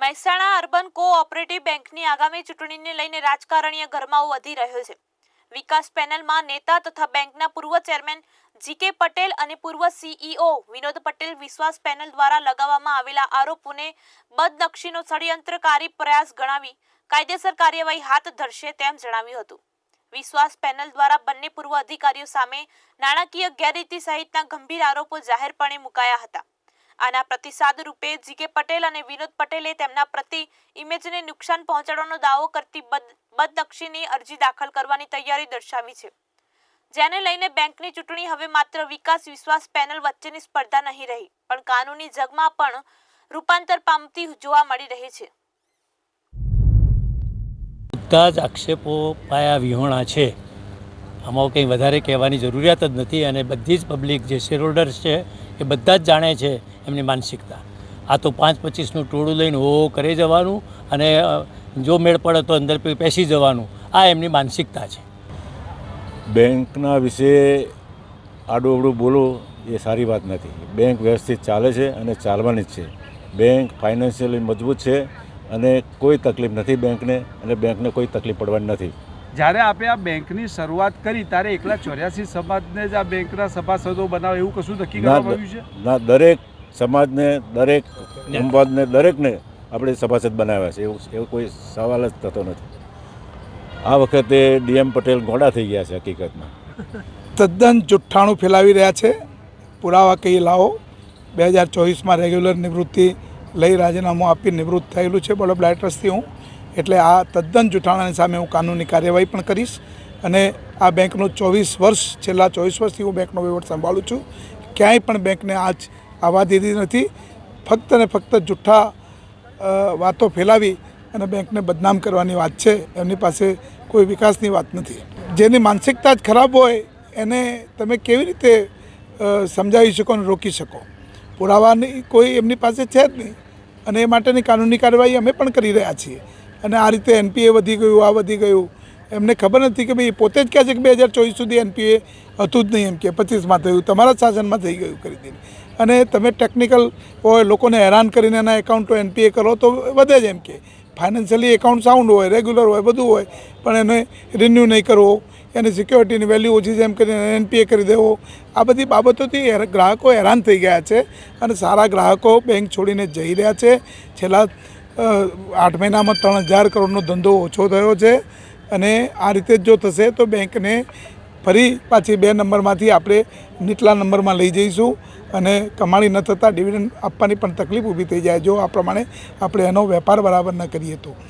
Mehsana urban cooperative બેંકની આગામી ચૂંટણીને લઈને રાજકારણીય ગરમાવો વધી રહ્યો છે. વિકાસ પેનલમાં નેતા તથા બેંકના પૂર્વ ચેરમેન જીકે પટેલ અને પૂર્વ સીઈઓ વિનોદ પટેલ વિશ્વાસ પેનલ દ્વારા લગાવવામાં આવેલા આરોપોને બદનક્ષીનો ષડયંત્રકારી પ્રયાસ ગણાવી કાયદેસર કાર્યવાહી હાથ ધરશે તેમ જણાવ્યું હતું. વિશ્વાસ પેનલ દ્વારા બંને પૂર્વ અધિકારીઓ સામે નાણાકીય ગેરરીતિ સહિતના ગંભીર આરોપો જાહેરપણે મુકાયા હતા. આના પ્રતિસાદ રૂપે જીકે પટેલ અને વિનોદ પટેલે તેમના પ્રતિ ઇમેજને નુકસાન પહોંચાડવાનો દાવો કરતી બદ, બદનક્ષીની અરજી દાખલ કરવાની તૈયારી દર્શાવી છે. જેને લઈને બેંકની ચૂંટણી હવે માત્ર વિકાસ વિશ્વાસ પેનલ વચ્ચેની સ્પર્ધા નહીં રહી, પણ કાનૂની જગમાં પણ રૂપાંતર પામતી જોવા મળી રહી છે. બધા જ આક્ષેપો પાયા વિહોણા છે. આમાં કંઈ વધારે કહેવાની જરૂરિયાત જ નથી અને બધી જ પબ્લિક જે શેર હોલ્ડર્સ છે એ બધા જ જાણે છે એમની માનસિકતા. આ તો પાંચ પચીસનું ટોળું લઈને હો કરે જવાનું અને જો મેળ પડે તો અંદર પેસી જવાનું. આ એમની માનસિકતા છે. બેંકના વિશે આડું અવડું બોલો એ સારી વાત નથી. બેંક વ્યવસ્થિત ચાલે છે અને ચાલવાની જ છે. બેંક ફાઇનાન્શિયલી મજબૂત છે અને કોઈ તકલીફ નથી બેંકને અને બેંકને કોઈ તકલીફ પડવાની નથી. જ્યારે આપણે આ બેંકની શરૂઆત કરી ત્યારે એકલા ચોર્યાસી સમાજને જ આ બેંકના સભાસદો બનાવે એવું કશું નક્કી ના કરવામાં આવ્યું છે? ના દરેક સમાજને દરેક સંવાદને દરેકને આપણે સભાસદ બનાવ્યા છે. એવું એવો કોઈ સવાલ જ થતો નથી. આ વખતે ડીએમ પટેલ ઘોડા થઈ ગયા છે હકીકતમાં. તદ્દન જુઠ્ઠાણું ફેલાવી રહ્યા છે. પુરાવા કહી લાવો. બે હજાર ચોવીસમાં રેગ્યુલર નિવૃત્તિ લઈ રાજીનામું આપી નિવૃત્ત થયેલું છે. બોર્ડ ઓફ ડાયરેક્ટર્સથી હું એટલે આ તદ્દન જુઠ્ઠાણાની સામે હું કાનૂની કાર્યવાહી પણ કરીશ અને આ બેંકનો ચોવીસ વર્ષ, છેલ્લા ચોવીસ વર્ષથી હું બેંકનો વહીવટ સંભાળું છું. ક્યાંય પણ બેંકને આજ આવવા દીધી નથી. ફક્ત ને ફક્ત જુઠ્ઠા વાતો ફેલાવી અને બેંકને બદનામ કરવાની વાત છે. એમની પાસે કોઈ વિકાસની વાત નથી. જેની માનસિકતા જ ખરાબ હોય, એને તમે કેવી રીતે સમજાવી શકો અને રોકી શકો? પુરાવાની કોઈ એમની પાસે છે જ નહીં. અને એ માટેની કાનૂની કાર્યવાહી અમે પણ કરી રહ્યા છીએ. અને આ રીતે એનપીએ વધી ગયું, આ વધી ગયું. એમને ખબર નથી કે ભાઈ પોતે જ કહે છે કે બે હજાર ચોવીસ સુધી એનપીએ હતું જ નહીં એમ કે પચીસમાં થયું. તમારા શાસનમાં થઈ ગયું કરી દીધું અને તમે ટેકનિકલ હોય, લોકોને હેરાન કરીને એના એકાઉન્ટો એનપીએ કરો તો વધે જ એમ કે. ફાઇનાન્શિયલી એકાઉન્ટ સાઉન્ડ હોય રેગ્યુલર હોય, બધું હોય, પણ એને રિન્યૂ નહીં કરવો. એની સિક્યોરિટીની વેલ્યુ ઓછી છે એમ કરીને એનપીએ કરી દેવો. આ બધી બાબતોથી ગ્રાહકો હેરાન થઈ ગયા છે અને સારા ગ્રાહકો બેંક છોડીને જઈ રહ્યા છે. છેલ્લા આઠ મહિનામાં ત્રણ હજાર કરોડનો ધંધો ઓછો થયો છે અને આ રીતે જ જો થશે તો બેંકને ફરી પાછી બે નંબરમાંથી આપણે નીચલા નંબરમાં લઈ જઈશું અને કમાણી ન થતાં ડિવિડન્ડ આપવાની પણ તકલીફ ઊભી થઈ જાય જો આ પ્રમાણે આપણે એનો વેપાર બરાબર ન કરીએ તો.